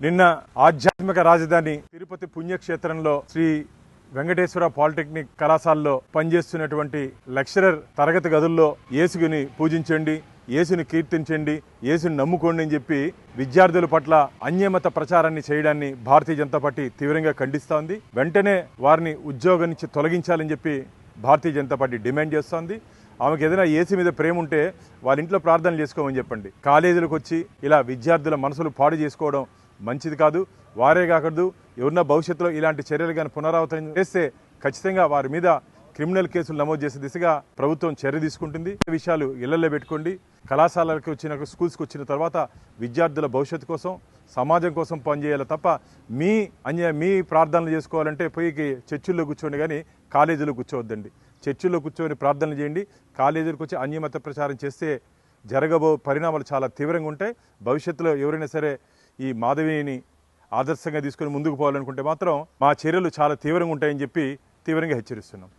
నిన్న ఆధ్యాత్మిక రాజధాని తిరుపతి పుణ్యక్షేత్రంలో శ్రీ వెంకటేశ్వర పాలిటెక్నిక్ కళాశాలలో పనిచేస్తున్నటువంటి లెక్చరర్ తరగతి గదుల్లో యేసుని పూజించండి యేసుని కీర్తించండి యేసుని నమ్ముకోండి అని చెప్పి విద్యార్థుల పట్ల అన్యమత ప్రచారాన్ని చేయడాన్ని భారతీయ జనతా పార్టీ తీవ్రంగా ఖండిస్తోంది. వెంటనే వారిని ఉద్యోగం నుంచి తొలగించాలని చెప్పి భారతీయ జనతా పార్టీ డిమాండ్ చేస్తోంది. ఆమెకు ఏదైనా ఏసీ మీద ప్రేమ ఉంటే వాళ్ళ ఇంట్లో ప్రార్థనలు చేసుకోమని చెప్పండి. కాలేజీలకు వచ్చి ఇలా విద్యార్థుల మనసులు పాడు చేసుకోవడం మంచిది కాదు వారే కాకూడదు. ఎవరన్నా భవిష్యత్తులో ఇలాంటి చర్యలు కానీ పునరావృతం చేస్తే ఖచ్చితంగా వారి మీద క్రిమినల్ కేసులు నమోదు చేసే దిశగా ప్రభుత్వం చర్య తీసుకుంటుంది. విషయాలు ఇళ్ళలో పెట్టుకోండి. కళాశాలలకు వచ్చిన స్కూల్స్కి వచ్చిన తర్వాత విద్యార్థుల భవిష్యత్తు కోసం సమాజం కోసం పనిచేయాలి తప్ప మీ అన్య మీ ప్రార్థనలు చేసుకోవాలంటే పోయి చర్చిల్లో కూర్చోండి కానీ కాలేజీలో కూర్చోవద్దండి. చర్చిల్లో కూర్చొని ప్రార్థనలు చేయండి. కాలేజీలకు వచ్చి అన్యమత ప్రచారం చేస్తే జరగబో పరిణామాలు చాలా తీవ్రంగా ఉంటాయి. భవిష్యత్తులో ఎవరైనా సరే ఈ మాధవిని ఆదర్శంగా తీసుకొని ముందుకు పోవాలనుకుంటే మాత్రం మా చర్యలు చాలా తీవ్రంగా ఉంటాయని చెప్పి తీవ్రంగా హెచ్చరిస్తున్నాం.